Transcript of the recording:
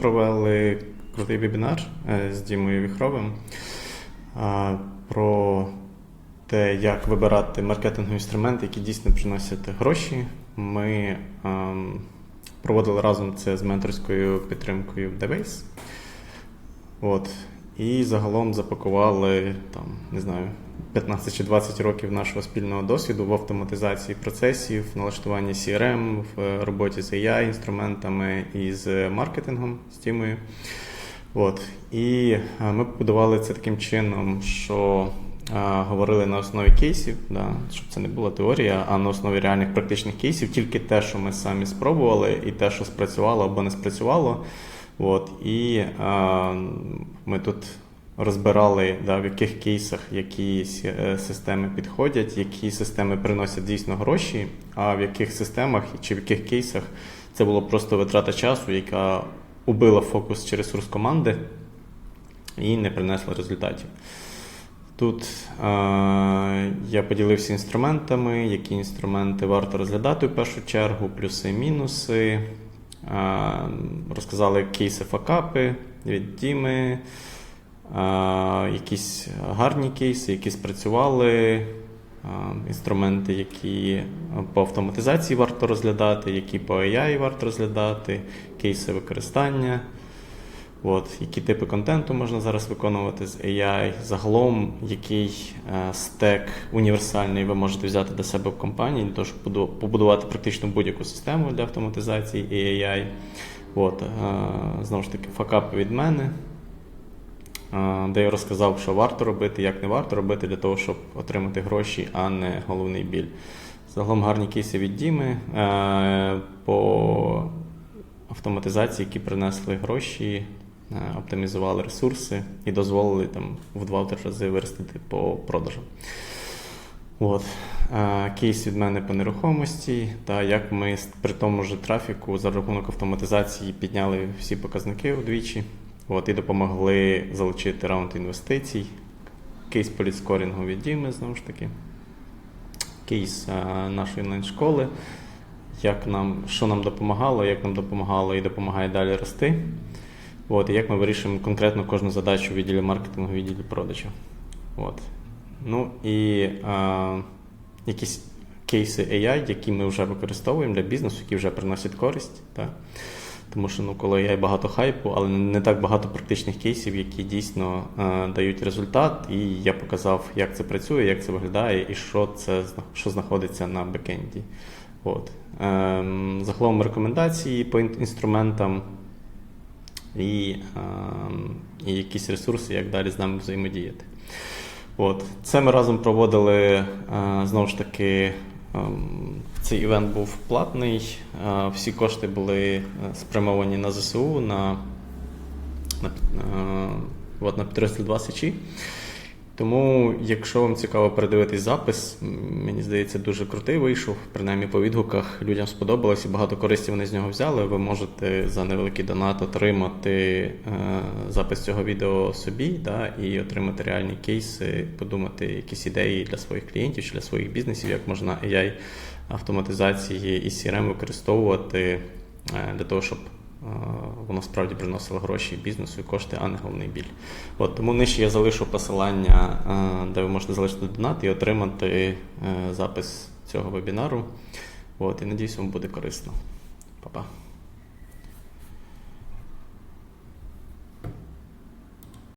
провели крутий вебінар е, з Дімою Віхровим про те, як вибирати маркетингові інструменти, які дійсно приносять гроші. Ми ем, проводили разом це з менторською підтримкою Devase. От. І загалом запакували там, не знаю, 15 чи 20 років нашого спільного досвіду в автоматизації процесів, налаштуванні CRM, в роботі з AI інструментами і з маркетингом з тімою. От. І е, ми побудували це таким чином, що е, говорили на основі кейсів, да, щоб це не була теорія, а на основі реальних практичних кейсів, тільки те, що ми самі спробували, і те, що спрацювало або не спрацювало. От, і е, ми тут розбирали, да, в яких кейсах які е, системи підходять, які системи приносять дійсно гроші, а в яких системах чи в яких кейсах це було просто витрата часу, яка убила фокус чи ресурс команди і не принесла результатів. Тут е, я поділився інструментами, які інструменти варто розглядати в першу чергу, плюси, мінуси. Розказали кейси факапи від Діми, якісь гарні кейси, які спрацювали, інструменти, які по автоматизації варто розглядати, які по AI варто розглядати, кейси використання. От, які типи контенту можна зараз виконувати з AI, загалом, який е, стек універсальний ви можете взяти до себе в компанії, для того, щоб побудувати практично будь-яку систему для автоматизації і AI. От, е, знову ж таки, факап від мене, е, де я розказав, що варто робити, як не варто робити для того, щоб отримати гроші, а не головний біль. Загалом гарні кейси від Діми по автоматизації, які принесли гроші, оптимізували ресурси і дозволили там в два-три рази виростити по продажам. От. Е, Кейс від мене по нерухомості, та як ми при тому ж трафіку за рахунок автоматизації підняли всі показники удвічі. От, і допомогли залучити раунд інвестицій. Кейс по лідскорінгу від Діми, знову ж таки. Кейс е, нашої онлайн-школи як нам, що нам допомагало, як нам допомагало і допомагає далі рости. От, і як ми вирішуємо конкретно кожну задачу в відділі маркетингу, в відділі продажів. От. Ну і е, якісь кейси AI, які ми вже використовуємо для бізнесу, які вже приносять користь. Так? Тому що ну, коли AI багато хайпу, але не так багато практичних кейсів, які дійсно е, дають результат. І я показав, як це працює, як це виглядає і що це що знаходиться на бекенді. От. Ем, загалом рекомендації по інструментам і, ем, і якісь ресурси, як далі з нами взаємодіяти. От. Це ми разом проводили е, знову ж таки. ем, Цей івент був платний, е, всі кошти були е, спрямовані на ЗСУ, на, на, на, на підрозділ 2 сечі. Тому, якщо вам цікаво передивитись запис, мені здається, дуже крутий вийшов. Принаймні по відгуках людям сподобалось і багато користі вони з нього взяли. Ви можете за невеликий донат отримати е, запис цього відео собі да, і отримати реальні кейси, подумати якісь ідеї для своїх клієнтів чи для своїх бізнесів, як можна AI автоматизації і CRM використовувати е, для того, щоб воно справді приносило гроші бізнесу і кошти, а не головний біль. От, тому нижче я залишу посилання, е, де ви можете залишити донат і отримати е, запис цього вебінару. От, і надіюсь, вам буде корисно. Па-па.